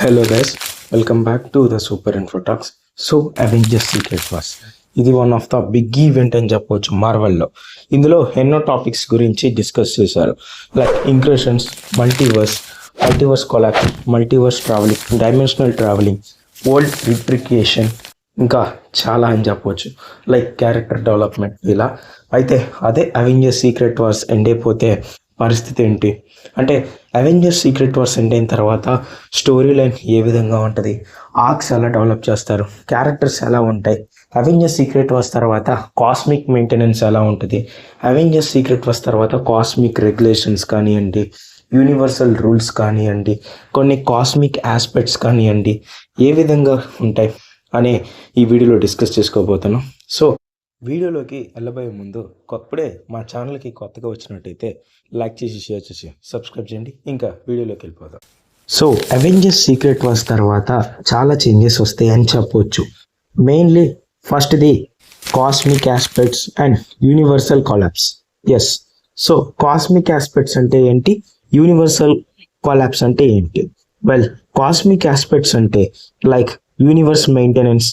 Hello guys welcome back to the super Infotalks so Avengers secret wars ఇది one of the big event అని చెప్పవచ్చు మార్వల్లో ఇందులో ఎన్నో టాపిక్స్ గురించి డిస్కస్ చేశారు. Like incursions multiverse multiverse collapse multiverse travelling dimensional travelling world replication ఇంకా చాలా అని చెప్పవచ్చు లైక్ క్యారెక్టర్ డెవలప్మెంట్ ఇలా. అయితే అదే అవెంజర్స్ సీక్రెట్ వార్స్ ఎండ్ అయిపోతే పరిస్థితి ఏంటి? అంటే అవెంజర్స్ సీక్రెట్ వార్స్ ఎండ్ అయిన తర్వాత స్టోరీ లైన్ ఏ విధంగా ఉంటుంది? ఆర్క్స్ ఎలా డెవలప్ చేస్తారు? క్యారెక్టర్స్ ఎలా ఉంటాయి? అవెంజర్స్ సీక్రెట్ వార్స్ తర్వాత కాస్మిక్ మెయింటెనెన్స్ ఎలా ఉంటుంది? అవెంజర్స్ సీక్రెట్ వార్స్ తర్వాత కాస్మిక్ రెగ్యులేషన్స్ కానివ్వండి యూనివర్సల్ రూల్స్ కానివ్వండి కొన్ని కాస్మిక్ ఆస్పెక్ట్స్ కానివ్వండి ఏ విధంగా ఉంటాయి? అనే ఈ వీడియోలో డిస్కస్ చేసుకోబోతున్నాం. సో వీడియోలోకి వెళ్ళబోయే ముందు అప్పుడే మా ఛానల్కి కొత్తగా వచ్చినట్టయితే లైక్ చేసి షేర్ చేసి సబ్స్క్రైబ్ చేయండి. ఇంకా వీడియోలోకి వెళ్ళిపోదాం. సో అవెంజర్స్ సీక్రెట్ వాస్ తర్వాత చాలా చేంజెస్ వస్తాయి అని చెప్పవచ్చు మెయిన్లీ ఫస్ట్ది cosmic aspects and universal collapse yes so cosmic aspects అంటే ఏంటి? యూనివర్సల్ కొలాప్స్ అంటే ఏంటి? వెల్ కాస్మిక్ ఆస్పెక్ట్స్ అంటే like universe maintenance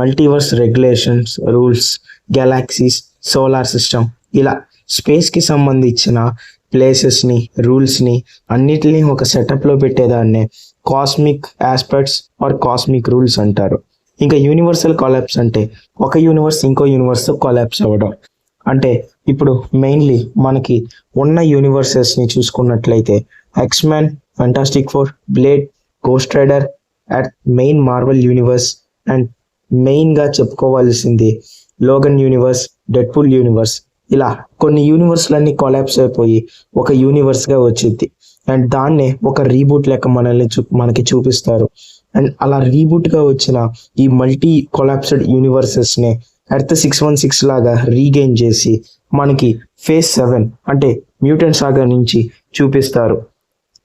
multiverse regulations rules galaxies solar system ఇలా స్పేస్కి సంబంధించిన ప్లేసెస్ని రూల్స్ని అన్నిటినీ ఒక సెటప్లో పెట్టేదాన్నే cosmic aspects or cosmic rules అంటారు. ఇంకా యూనివర్సల్ కొలాప్స్ అంటే ఒక యూనివర్స్ ఇంకో యూనివర్స్ కొలాప్స్ అవ్వడం. అంటే ఇప్పుడు మెయిన్లీ మనకి ఉన్న యూనివర్సెస్ని చూసుకున్నట్లయితే X Men Fantastic Four Blade Ghost Rider at main Marvel universe and మెయిన్గా చెప్పుకోవాల్సింది లోగన్ యూనివర్స్ డెడ్పుల్ యూనివర్స్ ఇలా కొన్ని యూనివర్స్లన్నీ కొలాప్స్ అయిపోయి ఒక యూనివర్స్గా వచ్చింది అండ్ దాన్నే ఒక రీబూట్ లెక్క మనల్ని చూ మనకి చూపిస్తారు. అండ్ అలా రీబూట్గా వచ్చిన ఈ మల్టీ కొలాప్స్డ్ యూనివర్సెస్ని ఎర్త్ సిక్స్ వన్ సిక్స్ లాగా రీగెయిన్ చేసి మనకి ఫేస్ సెవెన్ అంటే మ్యూటెంట్ సాగా నుంచి చూపిస్తారు.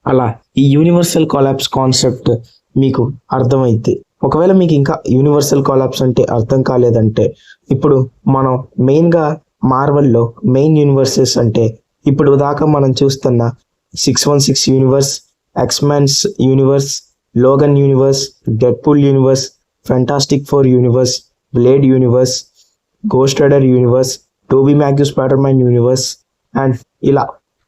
అలా ఈ యూనివర్సల్ కొలాప్స్ కాన్సెప్ట్ మీకు అర్థమైద్ది. ఒకవేళ మీకు ఇంకా యూనివర్సల్ కొలాప్స్ అంటే అర్థం కాలేదంటే ఇప్పుడు మనం మెయిన్గా మార్వల్లో మెయిన్ యూనివర్సెస్ అంటే ఇప్పుడు దాకా మనం చూస్తున్న six one six universe X Mens universe Logan universe Deadpool universe Fantastic Four universe Blade universe Ghost Rider universe Tobey Maguire Spiderman universe and ఇలా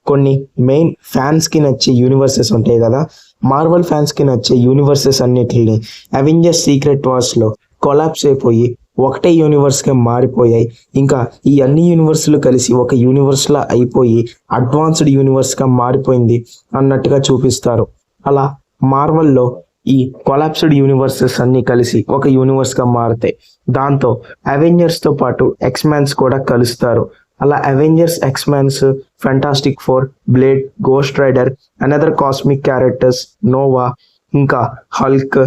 కొన్ని మెయిన్ ఫ్యాన్స్కి నచ్చే యూనివర్సెస్ ఉంటాయి కదా మార్వల్ ఫ్యాన్స్కి నచ్చే యూనివర్సెస్ అన్నిటిని అవెంజర్స్ సీక్రెట్ వార్స్లో కొలాప్స్ అయిపోయి ఒకటే యూనివర్స్గా మారిపోయాయి. ఇంకా ఈ అన్ని యూనివర్స్లు కలిసి ఒక యూనివర్స్లా అయిపోయి అడ్వాన్స్డ్ యూనివర్స్గా మారిపోయింది అన్నట్టుగా చూపిస్తారు. అలా మార్వల్లో ఈ కొలాప్స్డ్ యూనివర్సెస్ అన్ని కలిసి ఒక యూనివర్స్గా మారుతాయి దాంతో అవెంజర్స్తో పాటు ఎక్స్మాన్స్ కూడా కలుస్తారు. అలా Avengers X Mens Fantastic Four Blade Ghost Rider another cosmic characters Nova ఇంకా హల్క్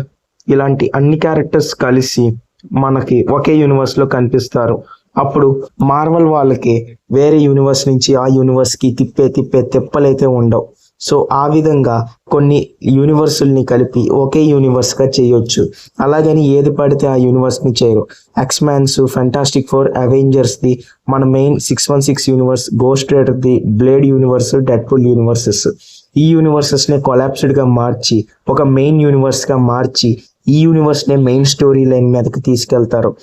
ఇలాంటి అన్ని క్యారెక్టర్స్ కలిసి మనకి ఒకే యూనివర్స్లో కనిపిస్తారు. అప్పుడు మార్వల్ వాళ్ళకి వేరే యూనివర్స్ నుంచి ఆ యూనివర్స్కి తిప్పే తిప్పే తిప్పలైతే ఉండవు. సో ఆ విధంగా కొన్ని యూనివర్సుల్ని కలిపి ఒకే యూనివర్స్గా చేయొచ్చు. అలాగని ఏది పడితే ఆ యూనివర్స్ని చేయరు. X Mans Fantastic Four Avengers the మన main six one six universe Ghost Rider the Blade universe Deadpool universes ఈ యూనివర్సెస్ని కొలాప్స్డ్గా మార్చి ఒక మెయిన్ యూనివర్స్గా మార్చి ఈ యూనివర్స్ని మెయిన్ స్టోరీ లైన్ మీదకి తీసుకెళ్తారు.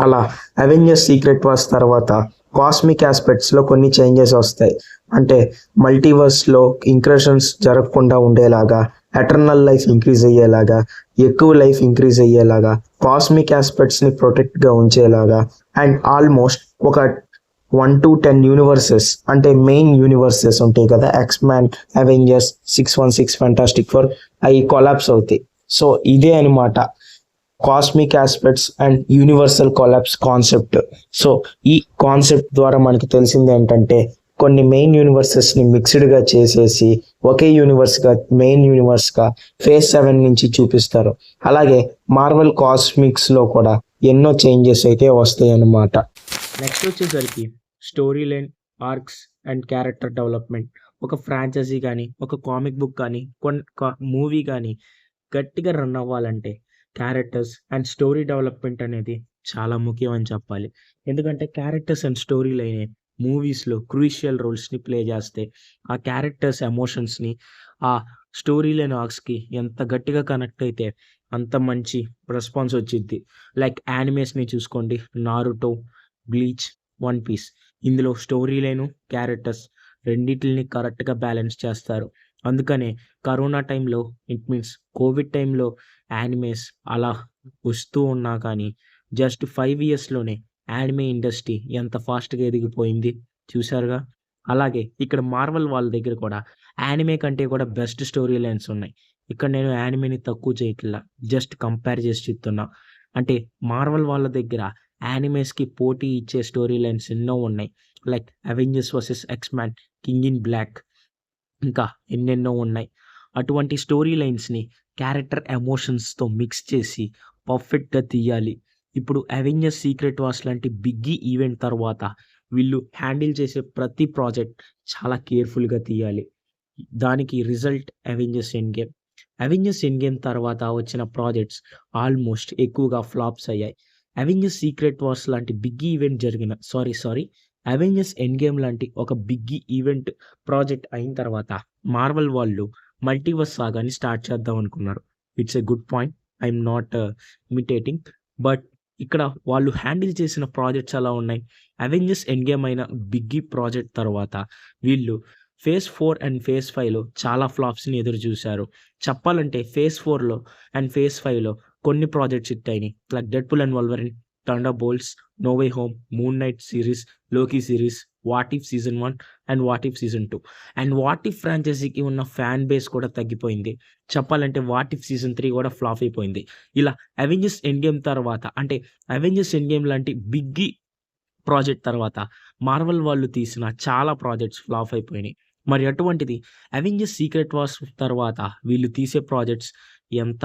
అలా అవెంజర్స్ సీక్రెట్ వాస్ తర్వాత కాస్మిక్ ఆస్పెక్ట్స్లో కొన్ని చేంజెస్ వస్తాయి. అంటే మల్టీవర్స్లో ఇంక్రెషన్స్ జరగకుండా ఉండేలాగా ఎటర్నల్ లైఫ్ ఇంక్రీజ్ అయ్యేలాగా ఎక్కువ లైఫ్ ఇంక్రీజ్ అయ్యేలాగా కాస్మిక్ ఆస్పెక్ట్స్ని ప్రొటెక్ట్గా ఉంచేలాగా అండ్ ఆల్మోస్ట్ ఒక వన్ టు టెన్ యూనివర్సెస్ అంటే మెయిన్ యూనివర్సెస్ ఉంటాయి కదా X Man Avengers six one six Fantastic Four అవి కొలాప్స్ అవుతాయి. సో ఇదే అనమాట cosmic aspects and universal collapse concept so ఈ కాన్సెప్ట్ ద్వారా మనకి తెలిసింది ఏంటంటే కొన్ని మెయిన్ యూనివర్సెస్ని చేసేసి ఒకే యూనివర్స్గా మెయిన్ యూనివర్స్గా ఫేస్ సెవెన్ నుంచి చూపిస్తారు. అలాగే మార్వల్ కాస్మిక్స్లో కూడా ఎన్నో చేంజెస్ అయితే వస్తాయి అన్నమాట నెక్స్ట్ వచ్చేసరికి story line arcs and character development ఒక ఫ్రాంచైజీ కానీ ఒక కామిక్ బుక్ కానీ కొన్ని మూవీ కానీ గట్టిగా రన్ అవ్వాలంటే క్యారెక్టర్స్ అండ్ స్టోరీ డెవలప్మెంట్ అనేది చాలా ముఖ్యం అని చెప్పాలి. ఎందుకంటే క్యారెక్టర్స్ అండ్ స్టోరీ లైనే మూవీస్లో క్రూషియల్ రోల్స్ని ప్లే చేస్తే ఆ క్యారెక్టర్స్ ఎమోషన్స్ని ఆ స్టోరీ లైన్ ఆర్క్స్కి ఎంత గట్టిగా కనెక్ట్ అయితే అంత మంచి రెస్పాన్స్ వచ్చిద్ది. లైక్ యానిమేస్ని చూసుకోండి నారుటో బ్లీచ్ వన్ పీస్. ఇందులో స్టోరీ లైను క్యారెక్టర్స్ రెండింటిని కరెక్ట్గా బ్యాలెన్స్ చేస్తారు. అందుకనే కరోనా టైంలో ఇట్ మీన్స్ కోవిడ్ టైంలో యానిమేస్ అలా వస్తూ ఉన్నా కానీ జస్ట్ ఫైవ్ ఇయర్స్లోనే యానిమే ఇండస్ట్రీ ఎంత ఫాస్ట్గా ఎదిగిపోయింది చూసారుగా అలాగే ఇక్కడ మార్వల్ వాళ్ళ దగ్గర కూడా యానిమే కంటే కూడా బెస్ట్ స్టోరీ లైన్స్ ఉన్నాయి. ఇక్కడ నేను యానిమేని తక్కువ చేయట్లా జస్ట్ కంపేర్ చేసి చెప్తున్నా. అంటే మార్వల్ వాళ్ళ దగ్గర యానిమేస్కి పోటీ ఇచ్చే స్టోరీ లైన్స్ ఎన్నో ఉన్నాయి. Like Avengers versus X Men King in Black ఇంకా ఎన్నెన్నో ఉన్నాయి. అటువంటి స్టోరీ లైన్స్ని క్యారెక్టర్ ఎమోషన్స్తో మిక్స్ చేసి పర్ఫెక్ట్గా తీయాలి. ఇప్పుడు అవెంజర్స్ సీక్రెట్ వాస్ లాంటి బిగ్గీ ఈవెంట్ తర్వాత వీళ్ళు హ్యాండిల్ చేసే ప్రతి ప్రాజెక్ట్ చాలా కేర్ఫుల్గా తీయాలి. దానికి result Avengers Endgame Avengers Endgame తర్వాత వచ్చిన ప్రాజెక్ట్స్ ఆల్మోస్ట్ ఎక్కువగా ఫ్లాప్స్ అయ్యాయి. అవెంజర్స్ సీక్రెట్ వార్స్ లాంటి బిగ్ ఈవెంట్ జరిగిన sorry sorry Avengers Endgame లాంటి ఒక బిగ్ ఈవెంట్ ప్రాజెక్ట్ అయిన తర్వాత మార్వల్ వాళ్ళు మల్టీవర్స్ సాగాని స్టార్ట్ చేద్దాం అనుకున్నారు. It's a good point I'm not imitating but ఇక్కడ వాళ్ళు హ్యాండిల్ చేసిన ప్రాజెక్ట్స్ అలా ఉన్నాయి. అవెంజర్స్ ఎండ్ గేమ్ అయిన బిగ్గీ ప్రాజెక్ట్ తర్వాత వీళ్ళు ఫేజ్ ఫోర్ అండ్ ఫేజ్ ఫైవ్లో చాలా ఫ్లాప్స్ని ఎదురు చూశారు. చెప్పాలంటే ఫేజ్ ఫోర్లో అండ్ ఫేజ్ ఫైవ్లో కొన్ని ప్రాజెక్ట్స్ హిట్ అయినాయి. Like Deadpool and Wolverine Thunderbolts no way home Moon Knight series Loki series what if season one and what if season two and what if ఫ్రాంచైజీకి ఉన్న ఫ్యాన్ బేస్ కూడా తగ్గిపోయింది. చెప్పాలంటే what if season three కూడా flop అయిపోయింది. ఇలా Avengers end game తర్వాత అంటే Avengers end game లాంటి బిగ్గి ప్రాజెక్ట్ తర్వాత మార్వల్ వాళ్ళు తీసిన చాలా ప్రాజెక్ట్స్ ఫ్లాప్ అయిపోయినాయి. మరి అటువంటిది అవెంజర్స్ సీక్రెట్ వార్స్ తర్వాత వీళ్ళు తీసే ప్రాజెక్ట్స్ ఎంత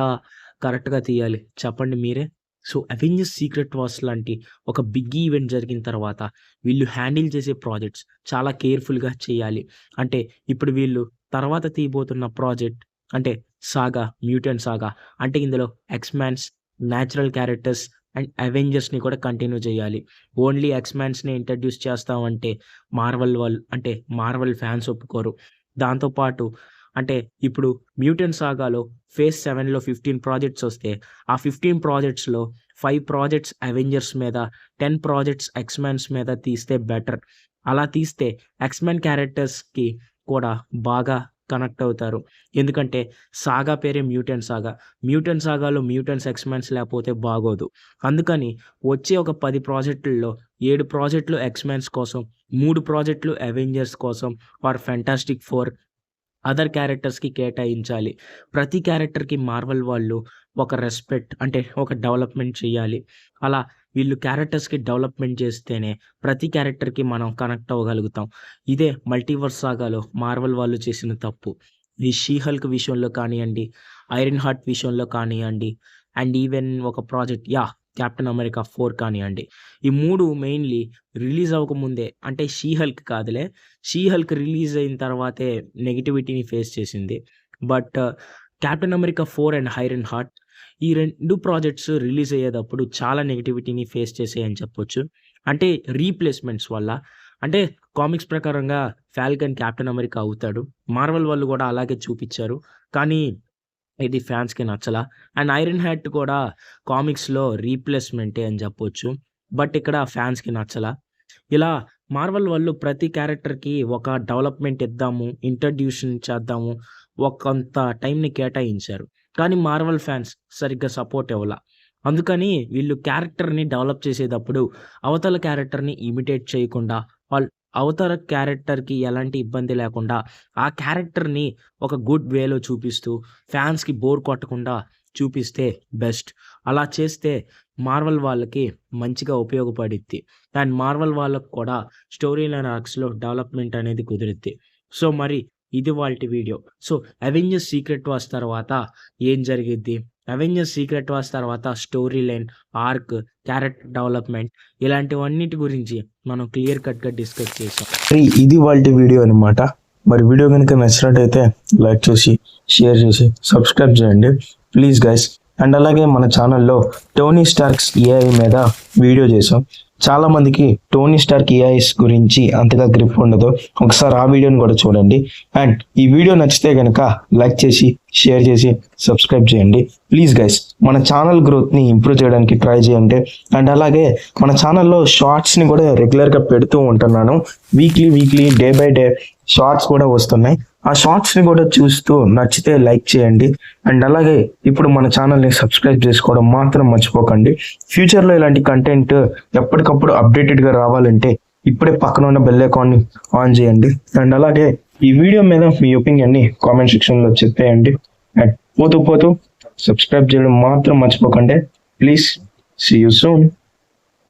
కరెక్ట్గా తీయాలి? చెప్పండి మీరే. సో అవెంజర్స్ సీక్రెట్ వార్స్ లాంటి ఒక బిగ్ ఈవెంట్ జరిగిన తర్వాత వీళ్ళు హ్యాండిల్ చేసే ప్రాజెక్ట్స్ చాలా కేర్ఫుల్గా చేయాలి. అంటే ఇప్పుడు వీళ్ళు తర్వాత తీయబోతున్న ప్రాజెక్ట్ అంటే సాగా మ్యూటెంట్ సాగా అంటే ఇందులో X Mans natural characters and అవెంజర్స్ని కూడా కంటిన్యూ చేయాలి. ఓన్లీ ఎక్స్మ్యాన్స్ని ఇంట్రడ్యూస్ చేస్తామంటే మార్వల్ వాళ్ళు అంటే మార్వల్ ఫ్యాన్స్ ఒప్పుకోరు. దాంతోపాటు అంటే ఇప్పుడు మ్యూటన్ సాగాలో ఫేజ్ సెవెన్లో ఫిఫ్టీన్ ప్రాజెక్ట్స్ వస్తే ఆ ఫిఫ్టీన్ ప్రాజెక్ట్స్లో ఫైవ్ ప్రాజెక్ట్స్ అవెంజర్స్ మీద టెన్ ప్రాజెక్ట్స్ ఎక్స్మెన్స్ మీద తీస్తే బెటర్ అలా తీస్తే ఎక్స్మెన్ క్యారెక్టర్స్కి కూడా బాగా కనెక్ట్ అవుతారు. ఎందుకంటే సాగా పేరే మ్యూటెన్ సాగా మ్యూటెన్ సాగాలో మ్యూటెన్స్ ఎక్స్మెన్స్ లేకపోతే బాగోదు. అందుకని వచ్చే ఒక పది ప్రాజెక్టుల్లో ఏడు ప్రాజెక్టులు ఎక్స్మెన్స్ కోసం మూడు ప్రాజెక్టులు అవెంజర్స్ కోసం ఆర్ ఫెంటాస్టిక్ ఫోర్ అదర్ క్యారెక్టర్స్కి కేటాయించాలి. ప్రతి క్యారెక్టర్కి మార్వల్ వాళ్ళు ఒక రెస్పెక్ట్ అంటే ఒక డెవలప్మెంట్ చేయాలి. అలా వీళ్ళు క్యారెక్టర్స్కి డెవలప్మెంట్ చేస్తేనే ప్రతి క్యారెక్టర్కి మనం కనెక్ట్ అవ్వగలుగుతాం. ఇదే మల్టీవర్స్ సాగాలో మార్వల్ వాళ్ళు చేసిన తప్పు. ఈ షీహల్క్ విషయంలో కానివ్వండి ఐరన్ హార్ట్ విషయంలో కానివ్వండి అండ్ ఈవెన్ ఒక project yeah Captain America four కానివ్వండి. ఈ మూడు మెయిన్లీ రిలీజ్ అవ్వకముందే అంటే షీ హల్క్ కాదులే షీ హల్క్ రిలీజ్ అయిన తర్వాతే నెగిటివిటీని ఫేస్ చేసింది. But Captain America four and Ironheart ఈ రెండు ప్రాజెక్ట్స్ రిలీజ్ అయ్యేటప్పుడు చాలా నెగిటివిటీని ఫేస్ చేసాయని చెప్పొచ్చు. అంటే రీప్లేస్మెంట్స్ వల్ల అంటే కామిక్స్ ప్రకారంగా ఫాల్కన్ క్యాప్టెన్ అమెరికా అవుతాడు. మార్వల్ వాళ్ళు కూడా అలాగే చూపించారు. కానీ ఇది ఫ్యాన్స్కి నచ్చలా. అండ్ ఐరన్ హ్యాట్ కూడా కామిక్స్లో రీప్లేస్మెంటే అని చెప్పొచ్చు. బట్ ఇక్కడ ఫ్యాన్స్కి నచ్చలా. ఇలా మార్వల్ వాళ్ళు ప్రతి క్యారెక్టర్కి ఒక డెవలప్మెంట్ ఇద్దాము ఇంట్రడ్యూషన్ చేద్దాము ఒకంత టైంని కేటాయించారు. కానీ మార్వల్ ఫ్యాన్స్ సరిగ్గా సపోర్ట్ ఇవ్వాల. అందుకని వీళ్ళు క్యారెక్టర్ని డెవలప్ చేసేటప్పుడు అవతల క్యారెక్టర్ని ఇమిటేట్ చేయకుండా వాళ్ళు అవతల క్యారెక్టర్కి ఎలాంటి ఇబ్బంది లేకుండా ఆ క్యారెక్టర్ని ఒక గుడ్ వేలో చూపిస్తూ ఫ్యాన్స్కి బోర్ కొట్టకుండా చూపిస్తే బెస్ట్. అలా చేస్తే మార్వల్ వాళ్ళకి మంచిగా ఉపయోగపడిద్ది. అండ్ మార్వల్ వాళ్ళకు కూడా స్టోరీ లైన్ ఆర్క్స్లో డెవలప్మెంట్ అనేది కుదిరిద్ది. సో మరి ఇది వాళ్ళ video. So Avengers secret wars తర్వాత ఏం జరిగిద్ది? అవెంజర్స్ సీక్రెట్ వాస్ తర్వాత story line arc character development ఇలాంటివన్నిటి గురించి మనం క్లియర్ కట్గా డిస్కస్ చేసాం ఇది వాళ్ళ వీడియో అనమాట మరి వీడియో కనుక నచ్చినట్టయితే లైక్ చేసి షేర్ చేసి సబ్స్క్రైబ్ చేయండి. Please guys. అండ్ అలాగే మన ఛానల్లో టోనీ స్టార్క్స్ ఏఐ మీద వీడియో చేసాం చాలా మందికి టోనీ స్టార్క్ ఏఐస్ గురించి అంతగా గ్రిప్ ఉండదు. ఒకసారి ఆ వీడియోని కూడా చూడండి. అండ్ ఈ వీడియో నచ్చితే కనుక లైక్ చేసి షేర్ చేసి సబ్స్క్రైబ్ చేయండి. ప్లీజ్ గైస్ మన ఛానల్ గ్రోత్ని ఇంప్రూవ్ చేయడానికి ట్రై చేయండి. అండ్ అలాగే మన ఛానల్లో షార్ట్స్ని కూడా రెగ్యులర్గా పెడుతూ ఉంటున్నాను. Weekly weekly day by day shorts కూడా వస్తున్నాయి. ఆ షార్ట్స్ని కూడా చూస్తూ నచ్చితే లైక్ చేయండి. అండ్ అలాగే ఇప్పుడు మన ఛానల్ని సబ్స్క్రైబ్ చేసుకోవడం మాత్రం మర్చిపోకండి. ఫ్యూచర్లో ఇలాంటి కంటెంట్ ఎప్పటికప్పుడు అప్డేటెడ్గా రావాలంటే ఇప్పుడే పక్కన ఉన్న బెల్ ఐకాన్ని ఆన్ చేయండి. అండ్ అలాగే ఈ వీడియో మీద మీ ఒపీనియన్ని కామెంట్ సెక్షన్లో చెప్పేయండి. అండ్ పోతూ పోతూ సబ్స్క్రైబ్ చేయడం మాత్రం మర్చిపోకండి. Please see you soon